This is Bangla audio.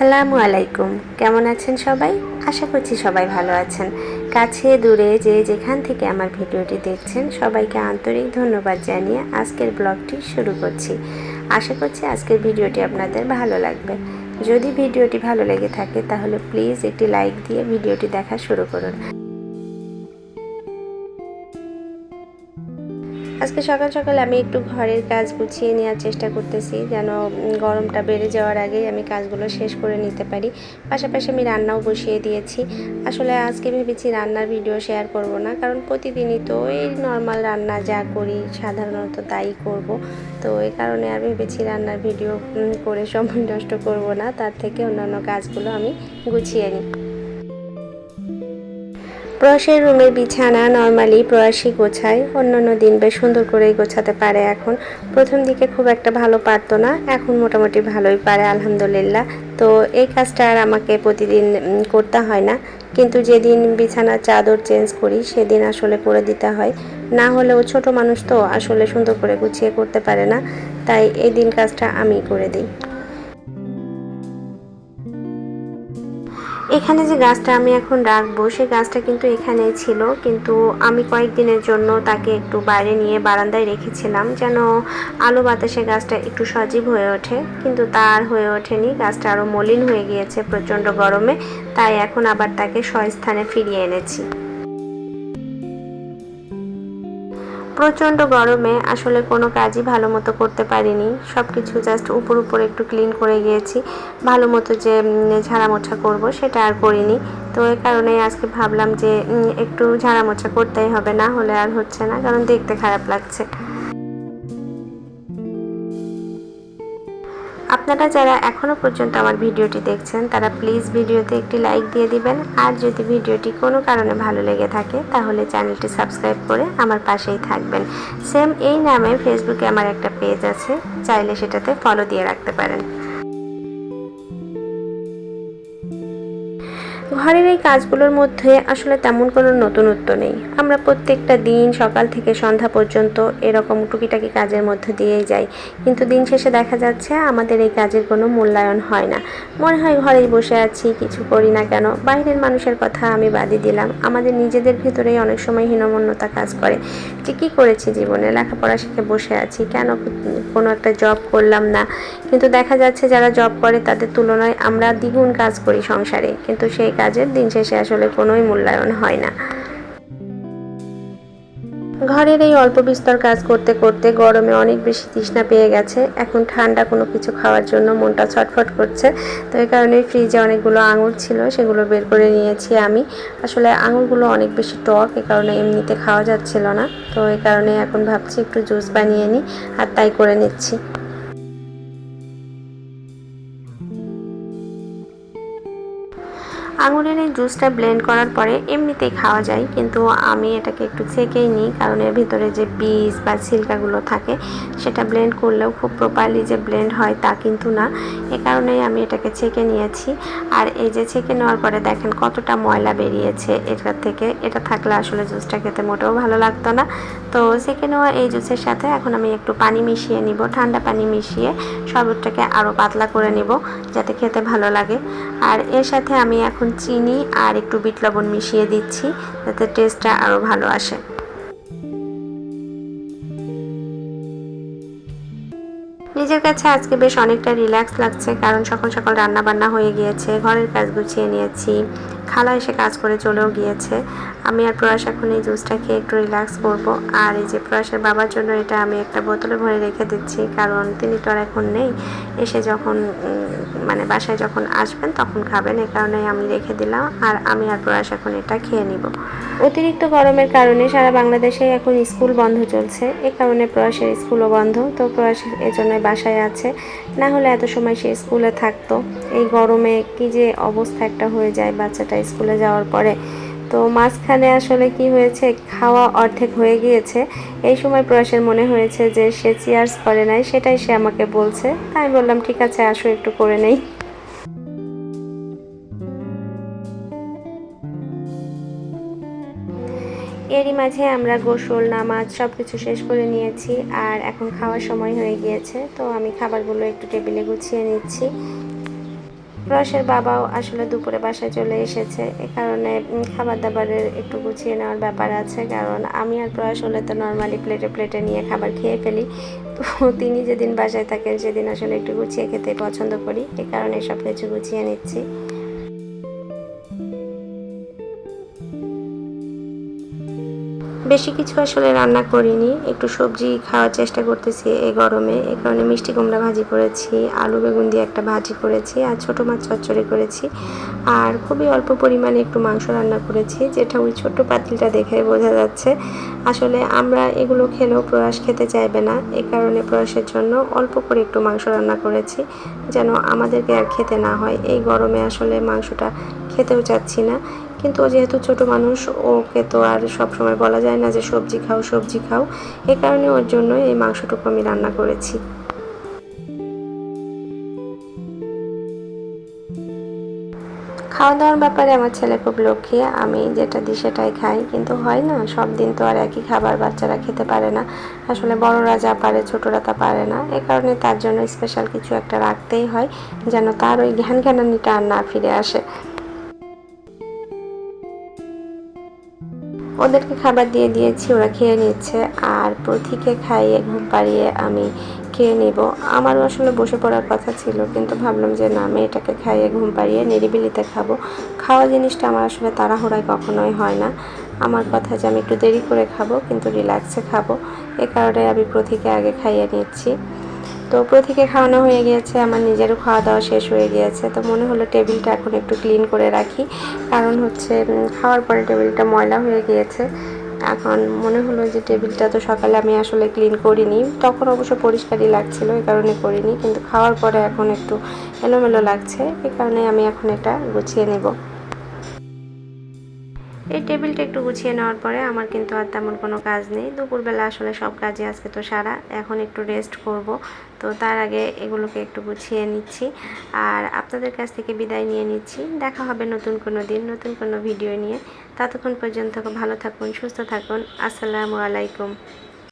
আসসালামু আলাইকুম। কেমন আছেন সবাই? আশা করছি সবাই ভালো আছেন। কাছে, দূরে, যে যেখান থেকে আমার ভিডিওটি দেখছেন, সবাইকে আন্তরিক ধন্যবাদ জানিয়ে আজকের ব্লগটি শুরু করছি। আশা করছি আজকের ভিডিওটি আপনাদের ভালো লাগবে। যদি ভিডিওটি ভালো লেগে থাকে, তাহলে প্লিজ একটি লাইক দিয়ে ভিডিওটি দেখা শুরু করুন। আজকে সকাল সকাল আমি একটু ঘরের কাজ গুছিয়ে নেওয়ার চেষ্টা করতেছি, যেন গরমটা বেড়ে যাওয়ার আগেই আমি কাজগুলো শেষ করে নিতে পারি। পাশাপাশি আমি রান্নাও বসিয়ে দিয়েছি। আসলে আজকে ভেবেছি রান্নার ভিডিও শেয়ার করব না, কারণ প্রতিদিনই তো এই নর্মাল রান্না যা করি সাধারণত তাই করব। তো এই কারণে আর ভেবেছি রান্নার ভিডিও করে সময় নষ্ট করব না, তার থেকে অন্যান্য কাজগুলো আমি গুছিয়ে নিই। প্রয়াসের রুমের বিছানা নর্মালি প্রয়াসই গোছায়, অন্যান্য দিন বেশ সুন্দর করেই গোছাতে পারে এখন। প্রথম দিকে খুব একটা ভালো পারতো না, এখন মোটামুটি ভালোই পারে, আলহামদুলিল্লাহ। তো এই কাজটা আর আমাকে প্রতিদিন করতে হয় না। কিন্তু যেদিন বিছানার চাদর চেঞ্জ করি, সেদিন আসলে করে দিতে হয়। না হলেও ছোট মানুষ তো আসলে সুন্দর করে গুছিয়ে করতে পারে না। তাই এই দিন কাজটা আমি করে দিই। এখানে যে গাছটা আমি এখন রাখব সেই গাছটা কিন্তু এখানেই ছিল। কিন্তু আমি কয়েকদিনের জন্য তাকে একটু বাইরে নিয়ে বারান্দায় রেখেছিলাম যেন আলো বাতাসে গাছটা একটু সজীব হয়ে ওঠে। কিন্তু তার হয়ে ওঠেনি, গাছটা আরও মলিন হয়ে গিয়েছে প্রচণ্ড গরমে। তাই এখন আবার তাকে স্বস্থানে ফিরিয়ে এনেছি। প্রচণ্ড গরমে আসলে কোনো কাজই ভালো মতো করতে পারিনি। সব কিছু জাস্ট উপর উপর একটু ক্লিন করে গিয়েছি। ভালো মতো যে ঝাড়া মোছা করব সেটা আর করিনি। তো এই কারণে আজকে ভাবলাম যে একটু ঝাড়া মোছা করতেই হবে, না হলে আর হচ্ছে না, কারণ দেখতে খারাপ লাগছে। আপনারা যারা এখনও পর্যন্ত আমার ভিডিওটি দেখছেন, তারা প্লিজ ভিডিওতে একটি লাইক দিয়ে দিবেন। আর যদি ভিডিওটি কোনো কারণে ভালো লেগে থাকে, তাহলে চ্যানেলটি সাবস্ক্রাইব করে আমার পাশেই থাকবেন। সেম এই নামে ফেসবুকে আমার একটা পেজ আছে, চাইলে সেটাতে ফলো দিয়ে রাখতে পারেন। ঘরের এই কাজগুলোর মধ্যে আসলে তেমন কোনো নতুনত্ব নেই। আমরা প্রত্যেকটা দিন সকাল থেকে সন্ধ্যা পর্যন্ত এরকম টুকিটাকি কাজের মধ্যে দিয়েই যাই। কিন্তু দিন শেষে দেখা যাচ্ছে আমাদের এই কাজের কোনো মূল্যায়ন হয় না। মনে হয় ঘরেই বসে আছি, কিছু করি না কেন? বাইরের মানুষের কথা আমি বাদই দিলাম। আমাদের নিজেদের ভিতরেই অনেক সময় হীনমন্যতা কাজ করে। যে কী করেছি জীবনে? লেখাপড়া শিখে বসে আছি। কেন কোনো একটা জব করলাম না? কিন্তু দেখা যাচ্ছে যারা জব করে তাদের তুলনায় আমরা দ্বিগুণ কাজ করি সংসারে। কিন্তু সেই কাজের দিন শেষে আসলে কোনোই মূল্যায়ন হয় না। ঘরের এই অল্প বিস্তর কাজ করতে করতে গরমে অনেক বেশি তৃষ্ণা পেয়ে গেছে। এখন ঠান্ডা কোনো কিছু খাওয়ার জন্য মনটা ছটফট করছে। তো এই কারণে ফ্রিজে অনেকগুলো আঙুর ছিল, সেগুলো বের করে নিয়েছি আমি। আসলে আঙুরগুলো অনেক বেশি টক, এ কারণে এমনিতে খাওয়া যাচ্ছিল না। তো এই কারণে এখন ভাবছি একটু জুস বানিয়ে নিই, আর তাই করে নিচ্ছি। আঙুরের এই জুসটা ব্লেন্ড করার পরে এমনিতেই খাওয়া যায়, কিন্তু আমি এটাকে একটু ছেঁকেই নিই, কারণ এর ভিতরে যে বীজ বা ছিলকাগুলো থাকে, সেটা ব্লেন্ড করলেও খুব প্রপারলি যে ব্লেন্ড হয় তা কিন্তু না। এ কারণেই আমি এটাকে ছেঁকে নিয়েছি। আর এই যে ছেঁকে নেওয়ার পরে দেখেন কতটা ময়লা বেরিয়েছে এটার থেকে। এটা থাকলে আসলে জুসটা খেতে মোটেও ভালো লাগতো না। তো ছেঁকে নেওয়া এই জুসের সাথে এখন আমি একটু পানি মিশিয়ে নিব, ঠান্ডা পানি মিশিয়ে শরবতটাকে আরও পাতলা করে নিব, যাতে খেতে ভালো লাগে। আর এর সাথে আমি এখন চিনি আর একটু বিট লবণ মিশিয়ে দিচ্ছি, যাতে টেস্টটা আরও ভালো আসে। নিজের কাছে আজকে বেশ অনেকটা রিল্যাক্স লাগছে, কারণ সকাল সকাল রান্না বান্না হয়ে গিয়েছে, ঘরের কাজ গুছিয়ে নিয়েছি খালা এসে কাজ করে চলেও গিয়েছে। আমি আর প্রয়াস এখন এই জুসটা খেয়ে একটু রিল্যাক্স করব। আর এই যে প্রয়াসের বাবার জন্য এটা আমি একটা বোতলে ভরে রেখে দিচ্ছি, কারণ তিনি তো আর এখন নেই। এসে যখন মানে বাসায় যখন আসবেন তখন খাবেন এই কারণে আমি রেখে দিলাম। আর আমি আর প্রয়াস এখন এটা খেয়ে নিব। অতিরিক্ত গরমের কারণে সারা বাংলাদেশে এখন স্কুল বন্ধ চলছে। এ কারণে প্রয়াসের স্কুলও বন্ধ। তো প্রয়াস এজন্য বাসায় আছে। না হলে এত সময় সে স্কুলে থাকতো। এই গরমে কি যে অবস্থা একটা হয়ে যায় বাচ্চাটা স্কুলে যাওয়ার পরে। তো মাঝখানে আসলে কি হয়েছে, খাওয়া অর্ধেক হয়ে গিয়েছে। এই সময় প্রয়াসের মনে হয়েছে যে সে চেয়ার্স করে নাই, সেটাই সে আমাকে বলছে। তাই বললাম, ঠিক আছে, আসো, একটু করে নেই। এরই মাঝে আমরা গোসল, নামাজ সব কিছু শেষ করে নিয়েছি আর এখন খাওয়ার সময় হয়ে গিয়েছে, তো আমি খাবারগুলো একটু টেবিলে গুছিয়ে নিচ্ছি। রসের বাবাও আসলে দুপুরে বাসায় চলে এসেছে, এ কারণে খাবার দাবারের একটু গুছিয়ে নেওয়ার ব্যাপার আছে, কারণ আমি আর প্রয়াস হলে তো নর্মালি প্লেটে প্লেটে নিয়ে খাবার খেয়ে ফেলি। তো তিনি যেদিন বাসায় থাকেন, সেদিন আসলে একটু গুছিয়ে খেতে পছন্দ করি, এ কারণে সব কিছু গুছিয়ে নিচ্ছি। বেশি কিছু আসলে রান্না করিনি। একটু সবজি খাওয়ার চেষ্টা করতেছি এই গরমে। এই কারণে মিষ্টি কুমড়া ভাজি করেছি, আলু বেগুন দিয়ে একটা ভাজি করেছি, আর ছোটো মাছ চচ্চড়ি করেছি। আর খুবই অল্প পরিমাণে একটু মাংস রান্না করেছি, যেটা ওই ছোট্ট পাতিলটা দেখে বোঝা যাচ্ছে। আসলে আমরা এগুলো খেলেও প্রয়াস খেতে চাইবে না। এ কারণে প্রয়াসের জন্য অল্প করে একটু মাংস রান্না করেছি, যেন আমাদেরকে আর খেতে না হয়। এই গরমে আসলে মাংসটা খেতেও চাচ্ছি না। কিন্তু ও যেহেতু ছোট মানুষ, ওকে তো আর সব সময় বলা যায় না যে সবজি খাও সবজি খাও। এ কারণে ওর জন্য এই মাংসটুকু আমি রান্না করেছি। খাওয়া দাওয়ার ব্যাপারে আমার ছেলে খুব লক্ষ্মী। আমি যেটা দিই সেটাই খাই। কিন্তু হয় না, সব দিন তো আর একই খাবার বাচ্চারা খেতে পারে না। আসলে বড়রা যা পারে, ছোটরা তা পারে না। এ কারণে তার জন্য স্পেশাল কিছু একটা রাখতেই হয়, যেন তার ওই জ্ঞান জ্ঞানানিটা আর না ফিরে আসে। ওদেরকে খাবার দিয়ে দিয়েছি, ওরা খেয়ে নিচ্ছে। আর প্রথিকে খাইয়ে ঘুম পাড়িয়ে আমি খেয়ে নেব। আমারও আসলে বসে পড়ার কথা ছিল, কিন্তু ভাবলাম যে না, মেয়েটাকে খাইয়ে ঘুম পাড়িয়ে নিরিবিলিতে খাব। খাওয়া জিনিসটা আমার আসলে তাড়াহুড়ায় কখনোই হয় না। আমার কথা যে আমি একটু দেরি করে খাব, কিন্তু রিল্যাক্সে খাব। এ কারণে আমি প্রথিকে আগে খাইয়ে নিচ্ছি। তো প্রথিকে খাওয়ানো হয়ে গিয়েছে, আমার নিজেরও খাওয়া দাওয়া শেষ হয়ে গিয়েছে। তো মনে হলো টেবিলটা এখন একটু ক্লিন করে রাখি। কারণ হচ্ছে খাওয়ার পরে টেবিলটা ময়লা হয়ে গিয়েছে। এখন মনে হলো যে টেবিলটা তো সকালে আমি আসলে ক্লিন করিনি। তখন অবশ্য পরিষ্কারই লাগছিল, এই কারণে করিনি। কিন্তু খাওয়ার পরে এখন একটু এলোমেলো লাগছে, এই কারণে আমি এখন এটা গুছিয়ে নেব। এই টেবিলটা একটু গুছিয়ে নেওয়ার পরে আমার কিন্তু আর তেমন কোনো কাজ নেই। দুপুরবেলা আসলে সব কাজে আজকে তো সারা, এখন একটু রেস্ট করব। তো তার আগে এগুলোকে একটু গুছিয়ে নিচ্ছি। আর আপনাদের কাছ থেকে বিদায় নিয়ে নিচ্ছি। দেখা হবে নতুন কোনো দিন, নতুন কোনো ভিডিও নিয়ে। ততক্ষণ পর্যন্ত ভালো থাকুন, সুস্থ থাকুন। আসসালামু আলাইকুম।